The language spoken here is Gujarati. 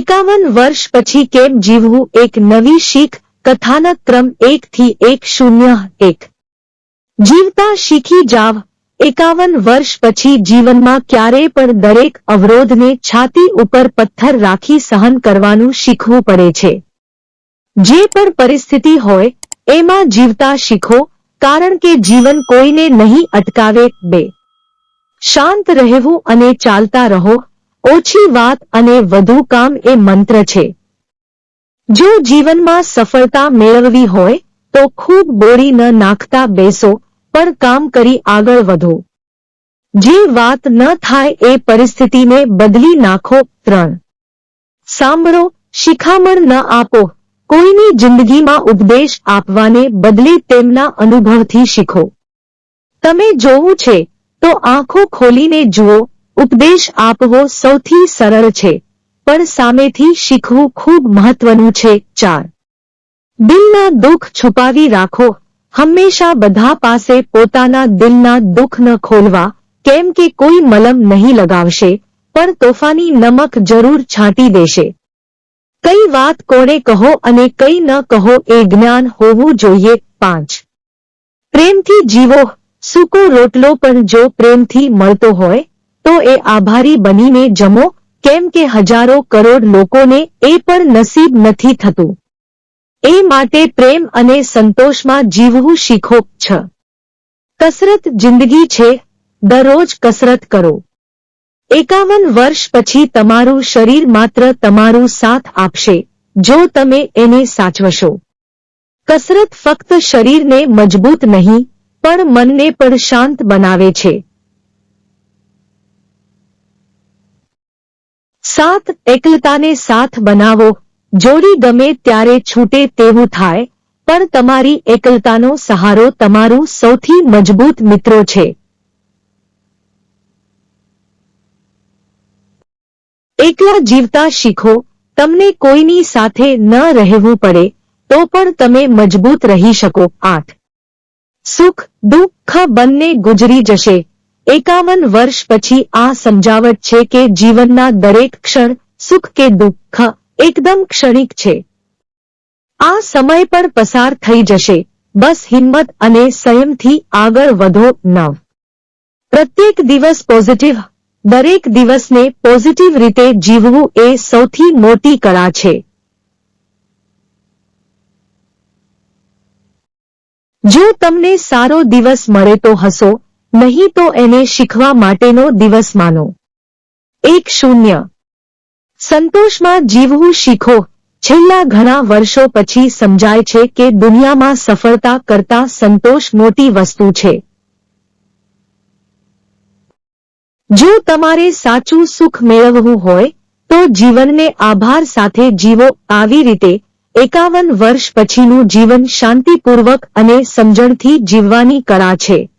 એકાવન વર્ષ પછી કેમ જીવવું એક નવી શીખ, કથાનક ક્રમ એક થી એક શૂન્ય એક. જીવતા શીખી જાવ. એકાવન વર્ષ પછી જીવનમાં ક્યારેય પણ દરેક અવરોધને છાતી ઉપર પથ્થર રાખી સહન કરવાનું શીખવું પડે છે. જે પણ પરિસ્થિતિ હોય, એમાં જીવતા શીખો, કારણ કે જીવન કોઈને નહીં અટકાવે બે. શાંત રહેવું અને ચાલતા રહો ઓછી વાત અને વધુ કામ એ મંત્ર છે. જો જીવનમાં સફળતા મેળવવી હોય, તો ખૂબ બોડી ન નાખતા બેસો પણ કામ કરી આગળ વધો. જે વાત ન થાય એ પરિસ્થિતિને બદલી નાખો, ત્રણ. સાંભળો, શિખામણ ન આપો. કોઈની જિંદગીમાં ઉપદેશ આપવાને બદલે તેમના અનુભવથી શીખો. તમે જોવું છે, તો આંખો ખોલીને જુઓ ઉપદેશ આપવો સૌથી સરળ છે, પણ સામેથી શીખવું ખૂબ મહત્વનું છે, ચાર. દિલના દુઃખ છુપાવી રાખો, હંમેશા બધા પાસે પોતાના દિલના દુઃખ ન ખોલવા, કેમ કે કોઈ મલમ નહીં લગાવશે, પણ તોફાની નમક જરૂર છાંટી દેશે. કઈ વાત કોને કહો અને કઈ ન કહો એ જ્ઞાન હોવું જોઈએ, પાંચ. પ્રેમથી જીવો, સૂકો રોટલો પણ જો પ્રેમથી મળતો હોય તો એ આભારી બનીને જમો, કેમ કે હજારો કરોડ લોકોને એ પણ નસીબ નથી થતું. એ માટે પ્રેમ અને સંતોષમાં જીવવું શીખો છ. કસરત જિંદગી છે, દરરોજ કસરત કરો. એકાવન વર્ષ પછી તમારું શરીર માત્ર તમારું સાથ આપશે, જો તમે એને સાચવશો. કસરત ફક્ત શરીરને મજબૂત નહીં, પણ મનને પણ શાંત બનાવે છે. સાત એકલતાને સાથ બનાવો. જોડી ગમે ત્યારે છૂટે તેવું થાય, પણ તમારી એકલતાનો સહારો તમારું સૌથી મજબૂત મિત્રો છે. એકલા જીવતા શીખો, તમને કોઈની સાથે ન રહેવું પડે, તો પણ તમે મજબૂત રહી શકો. આઠ. સુખ દુઃખ બંને ગુજરી જશે. એકાવન વર્ષ પછી આ સમજાવટ છે કે જીવનના દરેક ક્ષણ સુખ કે દુઃખ એકદમ ક્ષણિક છે. આ સમય પણ પસાર થઈ જશે. બસ હિંમત અને સંયમથી આગળ વધો નવ. પ્રત્યેક દિવસ પોઝિટિવ, દરેક દિવસને પોઝિટિવ રીતે જીવવું એ સૌથી મોટી કળા છે. જો તમને સારો દિવસ મળે તો હસો નહીં તો એને શીખવા માટેનો દિવસ માનો. એક શૂન્ય. સંતોષમાં જીવવું શીખો. છેલ્લા ઘણા વર્ષો પછી સમજાય છે કે દુનિયામાં સફળતા કરતા સંતોષ મોટી વસ્તુ છે. જો તમારે સાચું સુખ મેળવવું હોય, તો જીવનને આભાર સાથે જીવો. આવી રીતે એકાવન વર્ષ પછીનું જીવન શાંતિપૂર્વક અને સમજણથી જીવવાની કળા છે.